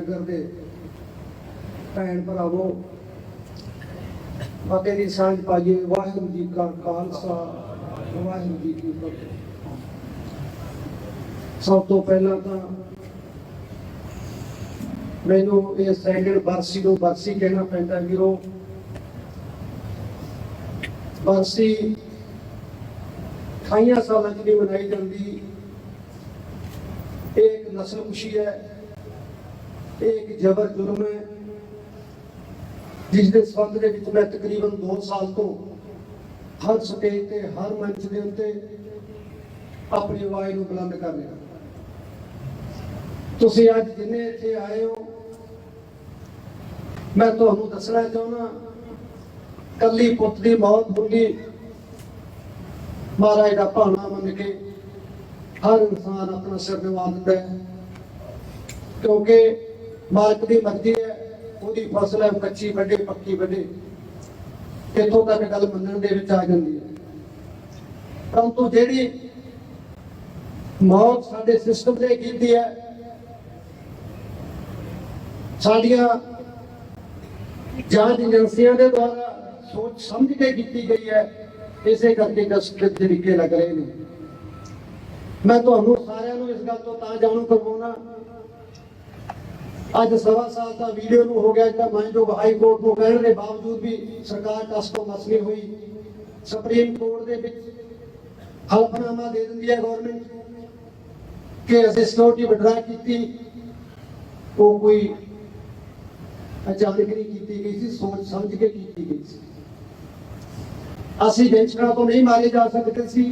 ਨਗਰ ਦੇ ਭੈਣ ਭਰਾਵੋ ਫਤਿਹ ਦੀ ਸਾਂਝ ਪਾਈਏ ਵਾਹਿਗੁਰੂ ਜੀ ਕਾ ਖਾਲਸਾ, ਵਾਹਿਗੁਰੂ ਜੀ ਕੀ ਫਤਿਹ। ਸਭ ਤੋਂ ਪਹਿਲਾਂ ਤਾਂ ਮੈਨੂੰ ਇਹ ਸੈਕਿੰਡ ਬਰਸੀ ਨੂੰ ਬਰਸੀ ਕਹਿਣਾ ਪੈਂਦਾ ਵੀਰੋ। ਬਰਸੀ ਅਠਾਈਆਂ ਸਾਲਾਂ ਦੀ ਮਨਾਈ ਜਾਂਦੀ, ਇਹ ਇੱਕ ਨਸਲ ਖੁਸ਼ੀ ਹੈ। ਇਹ ਇੱਕ ਜਬਰ ਜੁਰਮ ਹੈ ਜਿਸ ਦੇ ਸੰਬੰਧ ਦੇ ਵਿੱਚ ਮੈਂ ਤਕਰੀਬਨ 2 ਸਾਲ ਤੋਂ ਹਰ ਸਟੇਜ ਤੇ, ਹਰ ਮੰਚ ਦੇ ਉੱਤੇ ਆਪਣੀ ਆਵਾਜ਼ ਨੂੰ ਬੁਲੰਦ ਕਰ ਰਿਹਾ ਤੁਸੀਂ ਅੱਜ ਜਿੰਨੇ ਇੱਥੇ ਆਏ ਹੋ, ਮੈਂ ਤੁਹਾਨੂੰ ਦੱਸਣਾ ਚਾਹੁੰਦਾ ਕੱਲੀ ਪੁੱਤ ਦੀ ਮੌਤ ਹੁੰਦੀ, ਮਹਾਰਾਜ ਦਾ ਭਾਣਾ ਮੰਨ ਕੇ ਹਰ ਇਨਸਾਨ ਆਪਣਾ ਸਿਰ ਨਿਵਾ ਦਿੰਦਾ ਹੈ, ਕਿਉਂਕਿ ਮਾਲਕ ਦੀ ਮਰਜ਼ੀ ਹੈ, ਉਹਦੀ ਫਸਲ ਹੈ ਕੱਚੀ ਵੱਡੇ ਪੱਕੀ ਵੱਡੇ ਇੱਥੋਂ ਤੱਕ ਗੱਲ ਮੰਨਣ ਦੇ ਵਿੱਚ ਆ ਜਾਂਦੀ ਹੈ। ਪਰੰਤੂ ਜਿਹੜੀ ਮੌਤ ਸਾਡੇ ਸਿਸਟਮ ਤੇ ਕੀਤੀ ਹੈ, ਸਾਡੀਆਂ ਜਾਂਚ ਏਜੰਸੀਆਂ ਦੇ ਦੁਆਰਾ ਸੋਚ ਸਮਝ ਕੇ ਕੀਤੀ ਗਈ ਹੈ, ਇਸੇ ਕਰਕੇ ਦਸਤਕ ਤਰੀਕੇ ਲੱਗ ਰਹੇ ਨੇ। ਮੈਂ ਤੁਹਾਨੂੰ ਸਾਰਿਆਂ ਨੂੰ ਇਸ ਗੱਲ ਤੋਂ ਤਾਂ ਜਾਣੂ ਕਰਵਾਉਣਾ ਅੱਜ ਸਵਾ ਸਾਲ ਦਾ ਵੀਡੀਓ ਨੂੰ ਹੋ ਗਿਆ ਜਿਹੜਾ ਮੈਂ ਹਾਈ ਕੋਰਟ ਨੂੰ ਕਹਿਣ ਦੇ ਬਾਵਜੂਦ ਵੀ ਸਰਕਾਰ ਟਸ ਤੋਂ ਹੋਈ। ਸੁਪਰੀਮ ਕੋਰਟ ਦੇ ਵਿੱਚ ਹਲਫਨਾਮਾ ਦੇ ਦਿੰਦੀ ਹੈ ਗਵਰਨਮੈਂਟ ਕਿ ਅਸੀਂ ਸਿਕਿਉਰਿਟੀ ਵਿਡਰਾ ਕੀਤੀ। ਉਹ ਕੋਈ ਅਚਾਨਕ ਨਹੀਂ ਕੀਤੀ ਗਈ ਸੀ, ਸੋਚ ਸਮਝ ਕੇ ਕੀਤੀ ਗਈ ਸੀ। ਅਸੀਂ ਬੈਂਚਰਾਂ ਤੋਂ ਨਹੀਂ ਮਾਰੇ ਜਾ ਸਕਦੇ ਸੀ।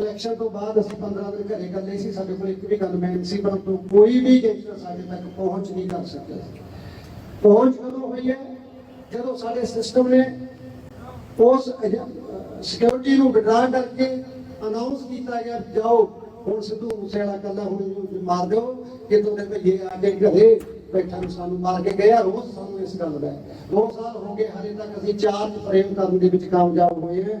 ਇਲੈਕਸ਼ਨ ਤੋਂ ਬਾਅਦ ਅਸੀਂ 15 ਦਿਨ ਘਰੇ ਇਕੱਲੇ ਸੀ, ਸਾਡੇ ਕੋਲ ਇੱਕ ਵੀ ਗਨਮੈਨ ਸੀ ਪਰੰਤੂ ਕੋਈ ਵੀ ਗੈਂਗਸਟਰ ਸਾਡੇ ਤੱਕ ਪਹੁੰਚ ਨਹੀਂ ਕਰ ਸਕਿਆ ਪਹੁੰਚ ਕਦੋਂ ਹੋਈ ਹੈ? ਜਦੋਂ ਸਾਡੇ ਸਿਸਟਮ ਨੇ ਉਸ ਸਿਕਿਉਰਿਟੀ ਨੂੰ ਵਿਡਰਾ ਕਰਕੇ ਅਨਾਉਂਸ ਕੀਤਾ ਗਿਆ, ਜਾਓ, ਹੁਣ ਸਿੱਧੂ ਮੂਸੇਵਾਲਾ ਕੱਲਾ ਹੁਣ ਮਾਰ ਦਿਓ, ਕਿ ਤੁਹਾਡੇ ਭਈਏ ਆ ਕੇ ਘਰੇ ਬੈਠਾ ਨੂੰ ਸਾਨੂੰ ਮਾਰ ਕੇ ਗਿਆ, ਰੋਜ਼ ਸਾਨੂੰ ਇਸ ਗੱਲ ਦਾ ਹੈ। ਦੋ ਸਾਲ ਹੋ ਗਏ, ਹਲੇ ਤੱਕ ਅਸੀਂ ਚਾਰਜ ਫਰੇਮ ਕਰਨ ਦੇ ਵਿੱਚ ਕਾਮਯਾਬ ਹੋਏ ਹਾਂ।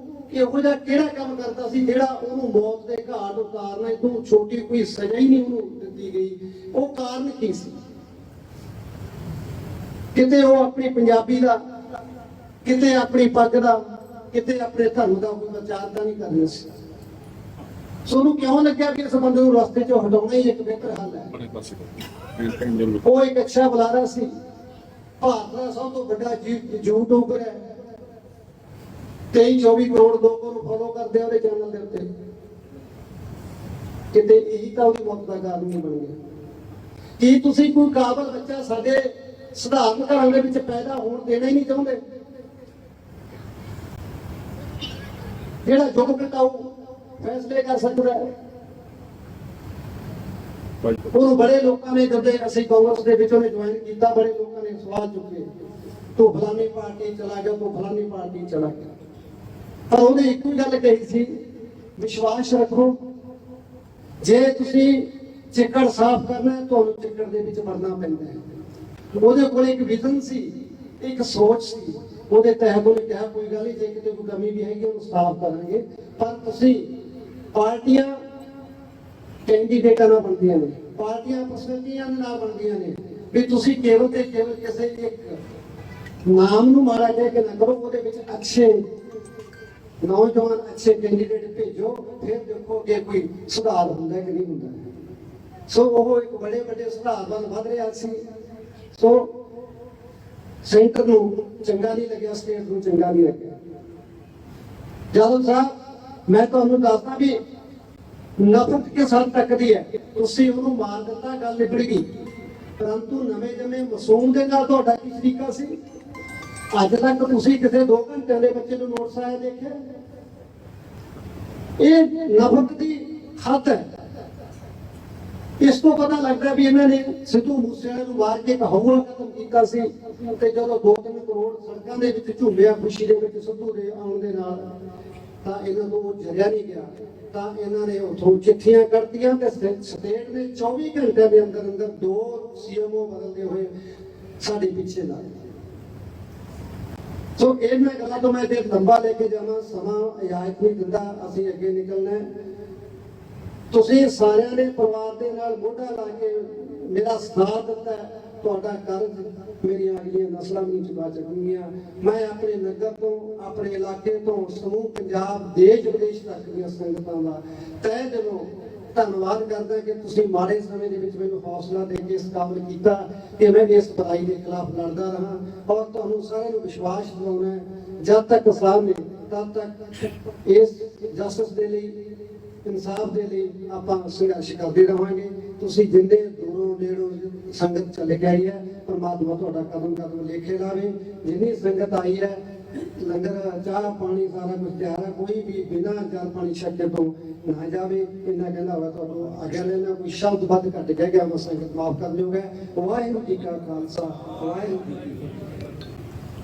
ਇਹੋ ਜਿਹਾ ਕਿਹੜਾ ਕੰਮ ਕਰਦਾ ਸੀ ਜਿਹੜਾ ਉਹਨੂੰ ਮੌਤ ਦੇ ਘਾਟ ਉਤਾਰਨਾ ਇਹ ਤੋਂ ਛੋਟੀ ਕੋਈ ਸਜ਼ਾ ਹੀ ਨਹੀਂ ਉਹਨੂੰ ਦਿੱਤੀ ਗਈ। ਉਹ ਕਾਰਨ ਕੀ ਸੀ? ਕਿਤੇ ਉਹ ਆਪਣੀ ਪੰਜਾਬੀ ਦਾ ਕਿਤੇ ਆਪਣੀ ਪੱਗ ਦਾ ਕਿਤੇ ਆਪਣੇ ਧਰਮ ਦਾ ਕੋਈ ਵਿਚਾਰਦਾ ਨਹੀਂ ਕਰਨਾ ਸੀ। ਸੋ ਉਹਨੂੰ ਕਿਉਂ ਲੱਗਿਆ ਕਿ ਇਸ ਬੰਦੇ ਨੂੰ ਰਸਤੇ ਚੋਂ ਹਟਾਉਣਾ ਹੀ ਇੱਕ ਬਿਹਤਰ ਹੱਲ ਹੈ? ਕਰ ਉਹ ਇੱਕ ਅੱਛਾ ਬੁਲਾਰਾ ਸੀ। ਭਾਰਤ ਦਾ ਸਭ ਤੋਂ ਵੱਡਾ ਯੂਟਿਊਬਰ ਹੈ 23 24 ਕਰੋੜ ਲੋਕ ਨੂੰ ਫੋਲੋ ਕਰਦੇ ਆ ਉਹਦੇ ਚੈਨਲ ਦੇ ਉੱਤੇ। ਕਿਤੇ ਇਹੀ ਤਾਂ ਉਹਦੀ ਮੌਤ ਦਾ ਕਾਰਨ ਨਹੀਂ ਬਣ ਗਿਆ। ਕੀ ਤੁਸੀਂ ਕੋਈ ਕਾਬਲ ਬੱਚਾ ਸਾਡੇ ਸਧਾਰਨ ਘਰਾਂ ਦੇ ਵਿੱਚ ਪੈਦਾ ਹੋਣ ਦੇਣਾ ਹੀ ਨਹੀਂ ਚਾਹੁੰਦੇ? ਜਿਹੜਾ ਜੁਗ ਘਟਾਊ ਫੈਸਲੇ ਕਰ ਸਕਦਾ ਉਹਨੂੰ ਬੜੇ ਲੋਕਾਂ ਨੇ ਜਦੋਂ ਅਸੀਂ ਕਾਂਗਰਸ ਦੇ ਵਿੱਚ ਉਹਨੇ ਜੁਆਇਨ ਕੀਤਾ, ਬੜੇ ਲੋਕਾਂ ਨੇ ਸਵਾਲ ਚੁੱਕੇ। ਤੂੰ ਫਲਾਨੀ ਪਾਰਟੀ ਚਲਾ ਗਿਆ, ਤੂੰ ਫਲਾਨੀ ਪਾਰਟੀ ਚਲਾ ਗਿਆ। ਪਰ ਉਹਨੇ ਇੱਕੋ ਹੀ ਗੱਲ ਕਹੀ ਸੀ, ਵਿਸ਼ਵਾਸ ਰੱਖੋ। ਜੇ ਤੁਸੀਂ ਚਿੱਕੜ ਸਾਫ਼ ਕਰਨਾ ਹੈ, ਤੁਹਾਨੂੰ ਚਿੱਕੜ ਦੇ ਵਿੱਚ ਮਰਨਾ ਪੈਂਦਾ ਹੈ। ਉਹਦੇ ਕੋਲ ਇੱਕ ਵਿਜ਼ਨ ਸੀ, ਇੱਕ ਸੋਚ ਸੀ। ਉਹਦੇ ਤਹਿ ਉਹਨੇ ਕਿਹਾ, ਕੋਈ ਗੱਲ ਨਹੀਂ, ਜੇ ਕਿਤੇ ਕੋਈ ਕਮੀ ਵੀ ਹੈਗੀ, ਉਹਨੂੰ ਸਾਫ਼ ਕਰਾਂਗੇ। ਪਰ ਤੁਸੀਂ ਪਾਰਟੀਆਂ ਕੈਂਡੀਡੇਟਾਂ ਨਾਲ ਬਣਦੀਆਂ ਨੇ, ਪਾਰਟੀਆਂ ਪਰਸਨੈਲਿਟੀਆਂ ਦੇ ਨਾਲ ਬਣਦੀਆਂ ਨੇ। ਵੀ ਤੁਸੀਂ ਕੇਵਲ ਤੇ ਕੇਵਲ ਕਿਸੇ ਇੱਕ ਨਾਮ ਨੂੰ ਮਾਰਾ ਕਹਿ ਕੇ ਨਾ ਕਰੋ, ਉਹਦੇ ਵਿੱਚ ਅੱਛੇ ਨੌਜਵਾਨ ਅੱਛੇ ਕੈਂਡੀਡੇਟ ਭੇਜੋ, ਫਿਰ ਦੇਖੋ ਕੋਈ ਸੁਧਾਰ ਹੁੰਦਾ ਕਿ ਨਹੀਂ ਹੁੰਦਾ। ਸੋ ਉਹ ਇੱਕ ਬੜੇ ਵੱਡੇ ਸੁਧਾਰ ਵੱਲ ਵਧ ਰਿਹਾ ਸੀ। ਸੋ ਸੈਂਟਰ ਨੂੰ ਚੰਗਾ ਨਹੀਂ ਲੱਗਿਆ, ਸਟੇਟ ਨੂੰ ਚੰਗਾ ਨਹੀਂ ਲੱਗਿਆ। ਜਦੋਂ ਸਾਹਿਬ, ਮੈਂ ਤੁਹਾਨੂੰ ਦੱਸਦਾ ਵੀ ਨਫ਼ਰਤ ਕਿਸ ਹੱਦ ਤੱਕ ਦੀ ਹੈ? ਤੁਸੀਂ ਉਹਨੂੰ ਮਾਰ ਦਿੱਤਾ, ਗੱਲ ਨਿਬੜ ਗਈ। ਪਰੰਤੂ ਨਵੇਂ ਜਮੇ ਮਾਸੂਮ ਦੇ ਨਾਲ ਤੁਹਾਡਾ ਕੀ ਤਰੀਕਾ ਸੀ? ਅੱਜ ਤੱਕ ਤੁਸੀਂ ਕਿਸੇ 2 ਘੰਟਿਆਂ ਦੇ ਬੱਚੇ ਨੂੰ ਨੋਟਸ ਆਇਆ ਦੇਖਿਆ? ਇਹ ਨਫ਼ਰਤ ਦੀ ਹੱਦ ਹੈ। ਇਸ ਤੋਂ ਪਤਾ ਲੱਗਦਾ ਵੀ ਇਹਨਾਂ ਨੇ ਸਿੱਧੂ ਮੂਸੇਵਾਲੇ ਨੂੰ ਮਾਰ ਕੇ ਕਹਾਉਆ ਖਤਮ ਕੀਤਾ ਸੀ ਤੇ ਜਦੋਂ 2-3 ਕਰੋੜ ਸੜਕਾਂ ਦੇ ਵਿੱਚ ਝੂਮਿਆ, ਖੁਸ਼ੀ ਦੇ ਵਿੱਚ ਸਿੱਧੂ ਦੇ ਆਉਣ ਦੇ ਨਾਲ, ਤਾਂ ਇਹਨਾਂ ਨੂੰ ਉਹ ਜਰਿਆ ਨਹੀਂ ਗਿਆ। ਤਾਂ ਇਹਨਾਂ ਨੇ ਉਥੋਂ ਚਿੱਠੀਆਂ ਕੱਢਤੀਆਂ ਤੇ ਸਟੇਟ ਨੇ 24 ਘੰਟਿਆਂ ਦੇ ਅੰਦਰ ਅੰਦਰ ਦੋ ਸੀਐਮਓ ਬਦਲਦੇ ਹੋਏ ਸਾਡੇ ਪਿੱਛੇ ਲਾ ਦਿੱਤੇ ਸੋ ਇਹਨਾਂ ਗੱਲਾਂ ਤੋਂ ਮੈਂ ਤੇ ਲੰਬਾ ਲੈ ਕੇ ਜਾਵਾਂ, ਸਮਾਂ ਇਜਾਜ਼ਤ ਨਹੀਂ ਦਿੰਦਾ, ਅਸੀਂ ਅੱਗੇ ਨਿਕਲਣਾ ਤੁਸੀਂ ਸਾਰਿਆਂ ਨੇ ਪਰਿਵਾਰ ਦੇ ਨਾਲ ਮੋਢਾ ਲਾ ਕੇ ਮੇਰਾ ਸਾਥ ਦਿੱਤਾ ਤੁਹਾਡਾ ਕਰਜ਼ ਮੇਰੀਆਂ ਅਗਲੀਆਂ ਨਸਲਾਂ ਵੀ ਨਹੀਂ ਚੁਕਾ ਸਕਣਗੀਆਂ ਮੈਂ ਆਪਣੇ ਨਗਰ ਤੋਂ, ਆਪਣੇ ਇਲਾਕੇ ਤੋਂ, ਸਮੂਹ ਪੰਜਾਬ ਦੇਸ਼ ਵਿਦੇਸ਼ ਤੱਕ ਦੀਆਂ ਸੰਗਤਾਂ ਦਾ ਤਹਿ ਦਿਲੋਂ ਧੰਨਵਾਦ ਕਰਦਾ ਕਿ ਤੁਸੀਂ ਮਾੜੇ ਸਮੇਂ ਦੇ ਵਿੱਚ ਮੈਨੂੰ ਹੌਸਲਾ ਦੇ ਕੇ ਇਸ ਕਾਬਲ ਕੀਤਾ ਕਿ ਮੈਂ ਇਸ ਬੁਰਾਈ ਦੇ ਖਿਲਾਫ ਲੜਦਾ ਰਹਾ ਔਰ ਤੁਹਾਨੂੰ ਸਾਰਿਆਂ ਨੂੰ ਵਿਸ਼ਵਾਸ ਦਿਵਾਉਣਾ ਜਦ ਤੱਕ ਕਿਸਾਨ ਨੇ, ਤਦ ਤੱਕ ਇਸ ਜਸਟਿਸ ਦੇ ਲਈ, ਇਨਸਾਫ ਦੇ ਲਈ ਆਪਾਂ ਸੰਘਰਸ਼ ਕਰਦੇ ਰਹਾਂਗੇ। ਤੁਸੀਂ ਜਿੰਦੇ ਦੂਰੋਂ ਨੇੜੋਂ ਸੰਗਤ ਚਲੇ ਗਈ ਹੈ, ਪਰਮਾਤਮਾ ਤੁਹਾਡਾ ਕਦਮ ਕਦਮ ਲੇਖੇ ਲਾਵੇ। ਜਿੰਨੀ ਸੰਗਤ ਆਈ ਹੈ ਲੰਗਰ, ਚਾਹ ਪਾਣੀ ਸਾਰਾ ਕੁਝ ਤਿਆਰ ਹੈ ਕੋਈ ਵੀ ਬਿਨਾਂ ਜਲ ਪਾਣੀ ਛੱਕੇ ਤੋਂ ਨਾ ਜਾਵੇ। ਇੰਨਾ ਕਹਿੰਦਾ ਹੋਇਆ ਤੁਹਾਨੂੰ ਆਗਿਆ ਲੈਣਾ ਕੋਈ ਸ਼ਬਦ ਵੱਧ ਘੱਟ ਕਹਿ ਗਿਆ, ਮੈਂ ਸੰਗਤ ਮਾਫ ਕਰ ਲਿਓਗਾ ਵਾਹਿਗੁਰੂ ਜੀ ਕਾ ਖਾਲਸਾ, ਵਾਹਿਗੁਰੂ ਜੀ ਕੀ ਫਤਿਹ।